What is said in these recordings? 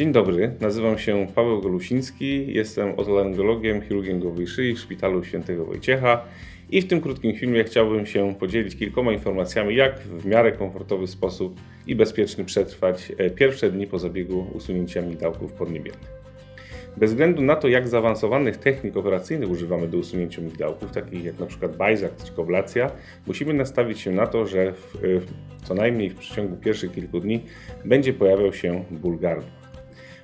Dzień dobry, nazywam się Paweł Golusiński, jestem otolaryngologiem, chirurgiem głowy i szyi w Szpitalu Świętego Wojciecha i w tym krótkim filmie chciałbym się podzielić kilkoma informacjami, jak w miarę komfortowy sposób i bezpieczny przetrwać e, pierwsze dni po zabiegu usunięcia migdałków podniebiennych. Bez względu na to, jak zaawansowanych technik operacyjnych używamy do usunięcia migdałków, takich jak np. Bajzak czy koblacja, musimy nastawić się na to, że w, w, co najmniej w przeciągu pierwszych kilku dni będzie pojawiał się ból gardła.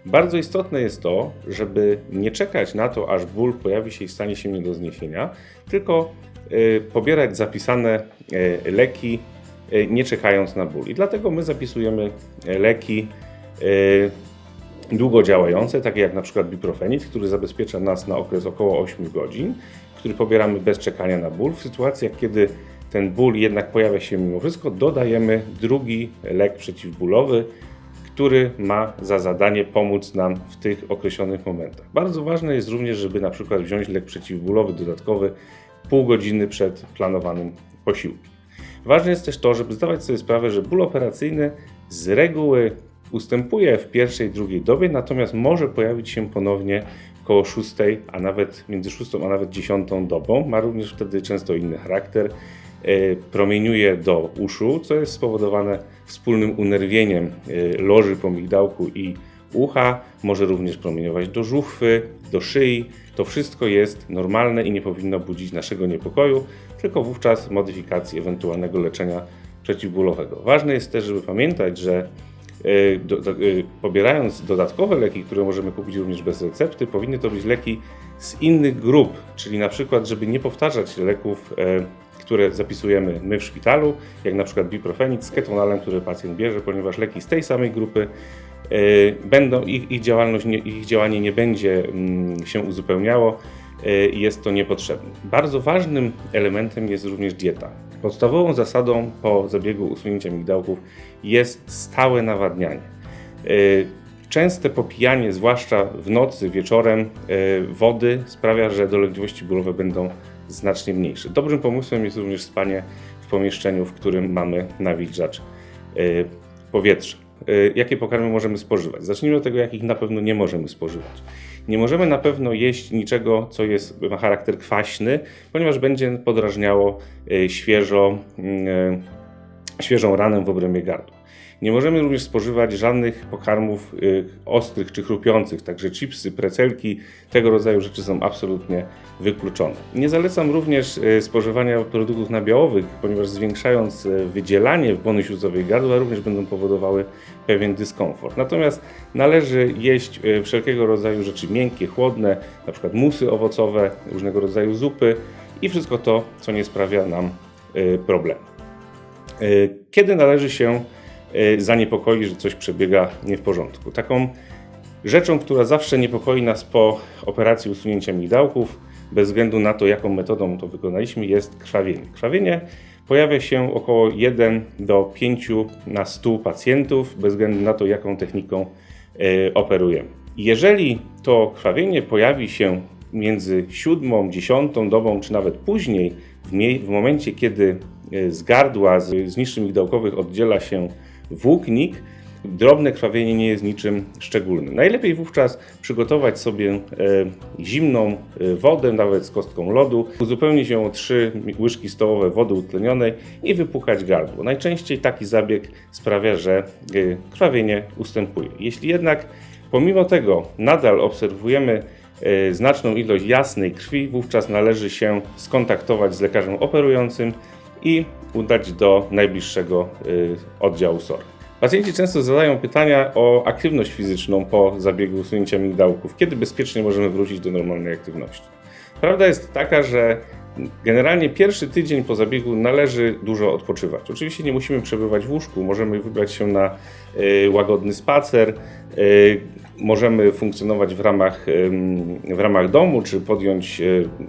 Bardzo istotne jest to, żeby nie czekać na to, aż ból pojawi się i stanie się nie do zniesienia, tylko y, pobierać zapisane y, leki, y, nie czekając na ból. I dlatego my zapisujemy leki długodziałające, takie jak na przykład biprofenit, który zabezpiecza nas na okres około 8 godzin, który pobieramy bez czekania na ból. W sytuacjach, kiedy ten ból jednak pojawia się mimo wszystko, dodajemy drugi lek przeciwbólowy, który ma za zadanie pomóc nam w tych określonych momentach. Bardzo ważne jest również, żeby na przykład wziąć lek przeciwbólowy dodatkowy pół godziny przed planowanym posiłkiem. Ważne jest też to, żeby zdawać sobie sprawę, że ból operacyjny z reguły ustępuje w pierwszej, drugiej dobie, natomiast może pojawić się ponownie około 6, a nawet między 6 a nawet 10 dobą. Ma również wtedy często inny charakter. E, promieniuje do uszu, co jest spowodowane wspólnym unerwieniem e, loży po migdałku i ucha. Może również promieniować do żuchwy, do szyi. To wszystko jest normalne i nie powinno budzić naszego niepokoju, tylko wówczas modyfikacji ewentualnego leczenia przeciwbólowego. Ważne jest też, żeby pamiętać, że do, do, e, pobierając dodatkowe leki, które możemy kupić również bez recepty, powinny to być leki z innych grup, czyli na przykład, żeby nie powtarzać leków, e, które zapisujemy my w szpitalu, jak na przykład biprofenit z ketonalem, który pacjent bierze, ponieważ leki z tej samej grupy będą, ich, ich, działalność, ich działanie nie będzie mm, się uzupełniało i jest to niepotrzebne. Bardzo ważnym elementem jest również dieta. Podstawową zasadą po zabiegu usunięcia migdałków jest stałe nawadnianie. E, częste popijanie, zwłaszcza w nocy, wieczorem, e, wody sprawia, że dolegliwości bólowe będą znacznie mniejsze. Dobrym pomysłem jest również spanie w pomieszczeniu, w którym mamy nawilżacz e, powietrza. Jakie pokarmy możemy spożywać? Zacznijmy od tego, jakich na pewno nie możemy spożywać. Nie możemy na pewno jeść niczego, co jest, ma charakter kwaśny, ponieważ będzie podrażniało świeżo, mm, świeżą ranę w obrębie gardła. Nie możemy również spożywać żadnych pokarmów y, ostrych czy chrupiących, także chipsy, precelki, tego rodzaju rzeczy są absolutnie wykluczone. Nie zalecam również y, spożywania produktów nabiałowych, ponieważ zwiększając y, wydzielanie w błony śluzowej gardła również będą powodowały pewien dyskomfort. Natomiast należy jeść wszelkiego rodzaju rzeczy miękkie, chłodne, przykład musy owocowe, różnego rodzaju zupy i wszystko to, co nie sprawia nam problemu. Kiedy należy się zaniepokoi, że coś przebiega nie w porządku. Taką rzeczą, która zawsze niepokoi nas po operacji usunięcia migdałków, bez względu na to, jaką metodą to wykonaliśmy, jest krwawienie. Krwawienie pojawia się około 1 do 5 na 100 pacjentów, bez względu na to, jaką techniką e, operujemy. Jeżeli to krwawienie pojawi się między 7, 10 dobą, czy nawet później, w, w momencie, kiedy e, z gardła, z, z niższych migdałkowych oddziela się włóknik, drobne krwawienie nie jest niczym szczególnym. Najlepiej wówczas przygotować sobie e, zimną e, wodę, nawet z kostką lodu, uzupełnić ją o 3 łyżki stołowe wody utlenionej i wypukać gardło. Najczęściej taki zabieg sprawia, że e, krwawienie ustępuje. Jeśli jednak pomimo tego nadal obserwujemy znaczną ilość jasnej krwi, wówczas należy się skontaktować z lekarzem operującym i udać do najbliższego y, oddziału SOR. Pacjenci często zadają pytania o aktywność fizyczną po zabiegu usunięcia migdałków. Kiedy bezpiecznie możemy wrócić do normalnej aktywności? Prawda jest taka, że generalnie pierwszy tydzień po zabiegu należy dużo odpoczywać. Oczywiście nie musimy przebywać w łóżku, możemy wybrać się na y, łagodny spacer, y, możemy funkcjonować w ramach, w ramach domu, czy podjąć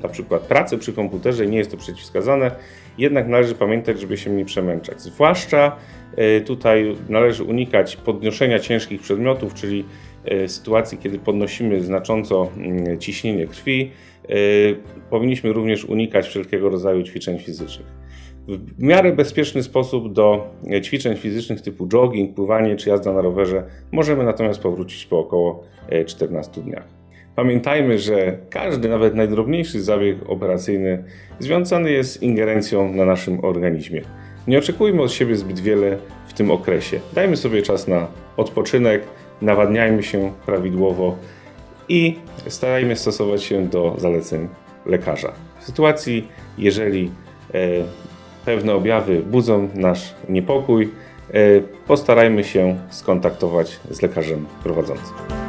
na przykład pracę przy komputerze, nie jest to przeciwwskazane jednak należy pamiętać, żeby się nie przemęczać. Zwłaszcza e, tutaj należy unikać podnoszenia ciężkich przedmiotów, czyli e, sytuacji, kiedy podnosimy znacząco mm, ciśnienie krwi. E, powinniśmy również unikać wszelkiego rodzaju ćwiczeń fizycznych. w miarę bezpieczny sposób do ćwiczeń fizycznych typu jogging, pływanie czy jazda na rowerze. Możemy natomiast powrócić po około e, 14 dniach. Pamiętajmy, że każdy, nawet najdrobniejszy zabieg operacyjny związany jest z ingerencją na naszym organizmie. Nie oczekujmy od siebie zbyt wiele w tym okresie. Dajmy sobie czas na odpoczynek, nawadniajmy się prawidłowo i starajmy stosować się do zaleceń lekarza. W sytuacji, jeżeli e, pewne objawy budzą nasz niepokój, e, postarajmy się skontaktować z lekarzem prowadzącym.